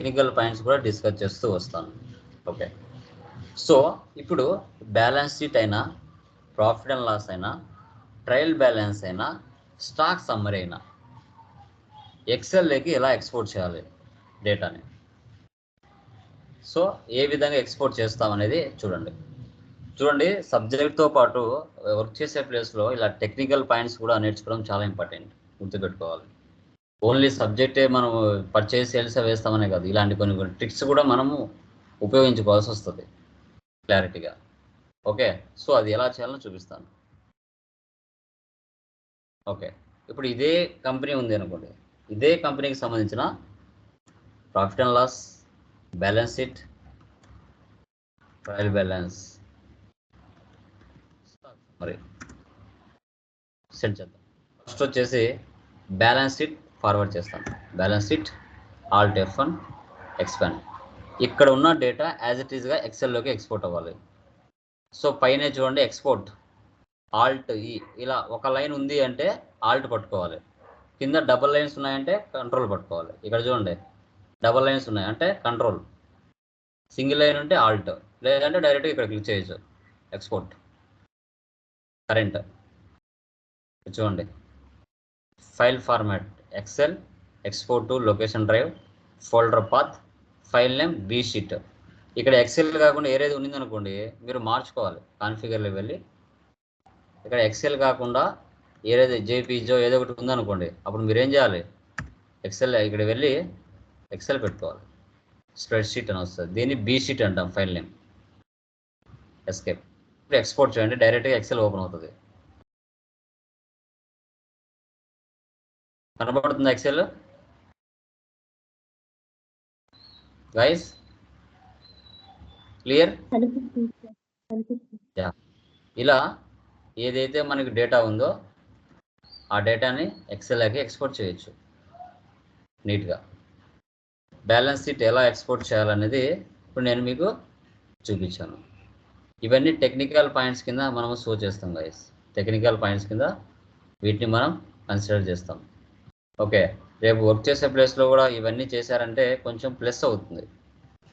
Technical points కూడా discuss చేస్తూ వస్తాను. ఓకే సో ఇప్పుడు బ్యాలెన్స్ షీట్ అయినా ప్రాఫిట్ అండ్ లాస్ అయినా ట్రయల్ బ్యాలెన్స్ అయినా స్టాక్ సమ్మరీ అయినా ఎక్సెల్లోకి ఎలా ఎక్స్పోర్ట్ చేయాలి డేటాని సో ఏ విధంగా ఎక్స్పోర్ట్ చేస్తాం అనేది చూడండి. చూడండి సబ్జెక్ట్తో పాటు వర్క్ చేసే ప్లేస్లో ఇలా టెక్నికల్ పాయింట్స్ కూడా నేర్చుకోవడం చాలా ఇంపార్టెంట్ గుర్తుపెట్టుకోవాలి. ఓన్లీ సబ్జెక్టే మనం పర్చేస్ సేల్స్ వేస్తామనే కాదు. ఇలాంటి కొన్ని కొన్ని ట్రిక్స్ కూడా మనము ఉపయోగించుకోవాల్సి వస్తుంది. క్లారిటీగా ఓకే సో అది ఎలా చేయాలో చూపిస్తాను. ఓకే ఇప్పుడు ఇదే కంపెనీ ఉంది అనుకోండి. ఇదే కంపెనీకి సంబంధించిన profit and loss balance sheet trial balance మరి సెండ్ చేద్దాం. ఫస్ట్ వచ్చేసి బ్యాలెన్స్ షీట్ ఫార్వర్డ్ చేస్తాను balance sheet alt F one expand ఇక్కడ ఉన్న డేటా యాజ్ ఇట్ ఈస్గా ఎక్సెల్లోకి ఎక్స్పోర్ట్ అవ్వాలి. సో పైన చూడండి ఎక్స్పోర్ట్ ఆల్ట్ ఈ ఇలా ఒక లైన్ ఉంది అంటే ఆల్ట్ పట్టుకోవాలి. కింద డబల్ లైన్స్ ఉన్నాయంటే కంట్రోల్ పట్టుకోవాలి. ఇక్కడ చూడండి డబల్ లైన్స్ ఉన్నాయి అంటే కంట్రోల్ సింగిల్ లైన్ ఉంటే ఆల్ట్ లేదంటే డైరెక్ట్గా ఇక్కడ క్లిక్ చేయొచ్చు. ఎక్స్పోర్ట్ కరెంట్ చూడండి file format Excel export to location drive folder path file name B sheet ఇక్కడ ఎక్సెల్ కాకుండా ఏరేది అనుకోండి మీరు మార్చుకోవాలి. కాన్ఫిగర్లో వెళ్ళి ఇక్కడ ఎక్సెల్ కాకుండా ఏదైతే జేపీజో ఏదో ఒకటి ఉందనుకోండి అప్పుడు మీరు ఏం చేయాలి? ఎక్సెల్ ఇక్కడ వెళ్ళి ఎక్సెల్ పెట్టుకోవాలి. స్ప్రెడ్ షీట్ అని వస్తుంది. దీన్ని బీ షీట్ అంటాం ఫైల్ నేమ్ ఎస్కేప్ ఇప్పుడు ఎక్స్పోర్ట్ చేయండి డైరెక్ట్గా ఎక్సెల్ ఓపెన్ అవుతుంది. కనబడుతుంది ఎక్సెల్ గైస్ క్లియర్ ఇలా ఏదైతే మనకి డేటా ఉందో ఆ డేటాని ఎక్సెల్కి ఎక్స్పోర్ట్ చేయొచ్చు. నీట్గా బ్యాలెన్స్ షీట్ ఎలా ఎక్స్పోర్ట్ చేయాలనేది ఇప్పుడు నేను మీకు చూపించాను. ఇవన్నీ టెక్నికల్ పాయింట్స్ కింద మనం షో చేస్తాం గైస్ టెక్నికల్ పాయింట్స్ కింద వీటిని మనం కన్సిడర్ చేస్తాం. ఓకే. రేపు వర్క్ చేసే ప్లేస్లో కూడా ఇవన్నీ చేశారంటే కొంచెం ప్లస్ అవుతుంది.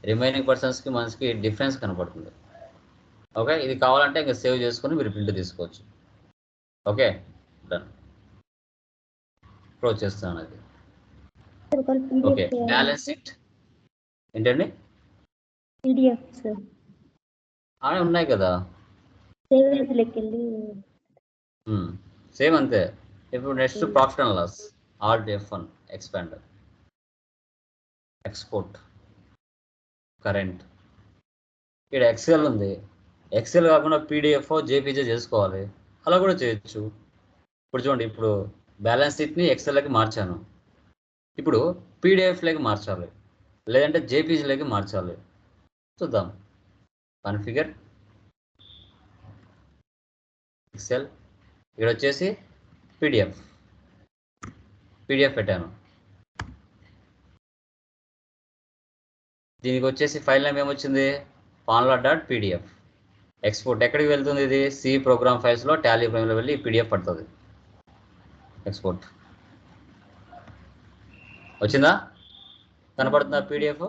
రిమైనింగ్ పర్సన్స్కి మనకి డిఫరెన్స్ కనపడుతుంది. ఓకే? ఇది కావాలంటే ఇంకా సేవ్ చేసుకొని మీరు ప్రింట్ తీసుకోవచ్చు. ఓకే? డన్. క్లోజ్ చేస్తాను అది. ఓకే. బ్యాలెన్స్ షీట్ ఏంటండి? ఆడే ఉన్నాయి కదా. సేమ్ అంతే. ఇప్పుడు next profit and loss. Alt F one expander. Export. Current. ఇక్కడ ఎక్సెల్ ఉంది. ఎక్సెల్ కాకుండా పీడిఎఫ్ జేపీజే చేసుకోవాలి. అలా కూడా చేయొచ్చు. ఇప్పుడు చూడండి ఇప్పుడు బ్యాలెన్స్ షీట్ని ఎక్సెల్లోకి మార్చాను. ఇప్పుడు పీడిఎఫ్లోకి మార్చాలి. లేదంటే జేపీజీలోకి మార్చాలి. చూద్దాం. కన్ఫిగర్. ఎక్సెల్ ఇక్కడ వచ్చేసి పీడిఎఫ్. పీడిఎఫ్ పెట్టాను. దీనికి వచ్చేసి ఫైల్ నేమ్ ఏమొచ్చింది? పాన్లా డాట్ పీడిఎఫ్ ఎక్స్పోర్ట్ ఎక్కడికి వెళ్తుంది ఇది? సి ప్రోగ్రామ్ ఫైల్స్లో టాలీ ప్రైమ్లో వెళ్ళి పీడిఎఫ్ పడుతుంది. ఎక్స్పోర్ట్ వచ్చిందా? కనపడుతుందా పీడిఎఫ్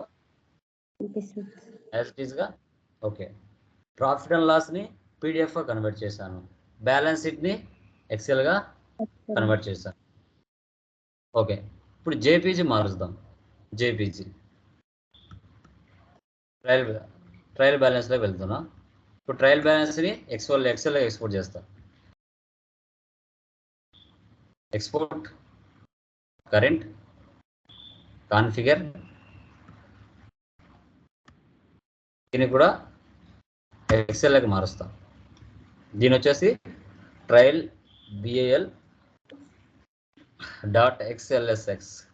కనిపిస్తుంది ఓకే ప్రాఫిట్ అండ్ లాస్ని పీడిఎఫ్గా కన్వర్ట్ చేశాను. బ్యాలెన్స్ షీట్ని ఎక్సెల్గా కన్వర్ట్ చేశాను. ఓకే. ఇప్పుడు జేపీజీ మారుస్తాం జేపీజీ. ట్రయల్ ట్రయల్ బ్యాలెన్స్లో వెళ్తున్నా. ఇప్పుడు ట్రయల్ బ్యాలెన్స్ని ఎక్స్ఎల్ ఎక్సెల్లో ఎక్స్పోర్ట్ చేస్తాం. Export current configure. దీన్ని కూడా ఎక్సెల్లోకి మారుస్తాం. దీని వచ్చేసి ట్రయల్ బిఏఎల్ డాట్ ఎక్స్ఎల్ఎస్ఎక్స్.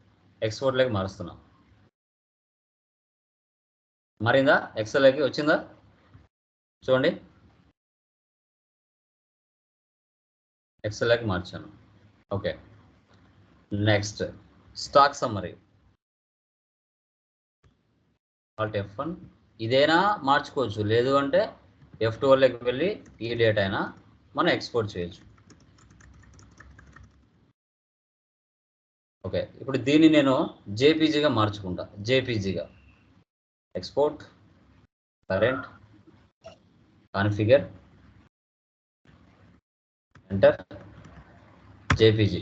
ఎక్స్పోర్ట్లోకి మారుస్తున్నాం. మారిందా? ఎక్సెల్లోకి వచ్చిందా? చూడండి. ఎక్సెల్లోకి మార్చాను. Okay. Next stock summary alt F one ఇదైనా? మార్చుకోవచ్చు. లేదు అంటే ఎఫ్ టువల్లోకి వెళ్ళి ఈ డేట్ అయినా మనం ఎక్స్పోర్ట్ చేయొచ్చు. ఓకే. ఇప్పుడు దీన్ని నేను జేపీజీగా మార్చుకుంటా. జేపీజీగా export current configure enter JPG.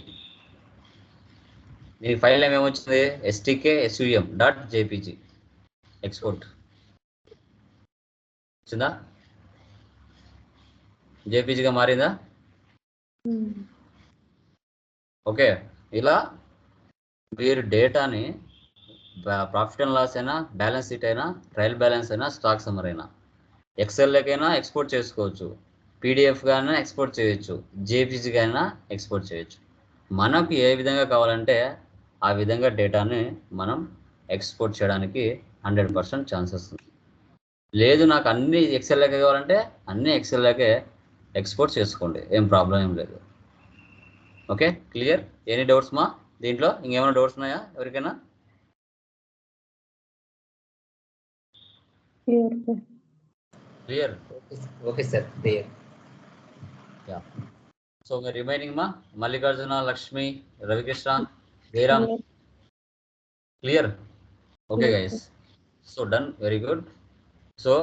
దీని ఫైల్ నేమ్ ఏమొచ్చింది? STK SUM dot JPG export వచ్చిందా? జేపీజీగా మారిందా. ఓకే. ఇలా మీరు డేటాని ప్రాఫిట్ అండ్ లాస్ అయినా బ్యాలెన్స్ షీట్ అయినా ట్రయల్ బ్యాలెన్స్ అయినా స్టాక్ సమ్మర్ అయినా. ఎక్సెల్లకైనా ఎక్స్పోర్ట్ చేసుకోవచ్చు. పీడిఎఫ్ కానీ ఎక్స్పోర్ట్ చేయొచ్చు. జేపీజీగా అయినా ఎక్స్పోర్ట్ చేయొచ్చు. మనకు ఏ విధంగా కావాలంటే ఆ విధంగా డేటాని మనం ఎక్స్పోర్ట్ చేయడానికి హండ్రెడ్ పర్సెంట్ ఛాన్సెస్ ఉంది లేదు నాకు అన్ని ఎక్సెల్లోకే కావాలంటే అన్ని ఎక్సెల్లోకే ఎక్స్పోర్ట్ చేసుకోండి. ఏం ప్రాబ్లం ఏం లేదు. ఓకే? క్లియర్? ఎనీ డౌట్స్ మా? దీంట్లో ఇంకేమైనా డౌట్స్ ఉన్నాయా ఎవరికైనా? Clear okay sir clear yeah so ఇంకా రిమైనింగ్ మా Mallikarjuna Lakshmi Ravikrishna Jayaram clear okay guys so done very good so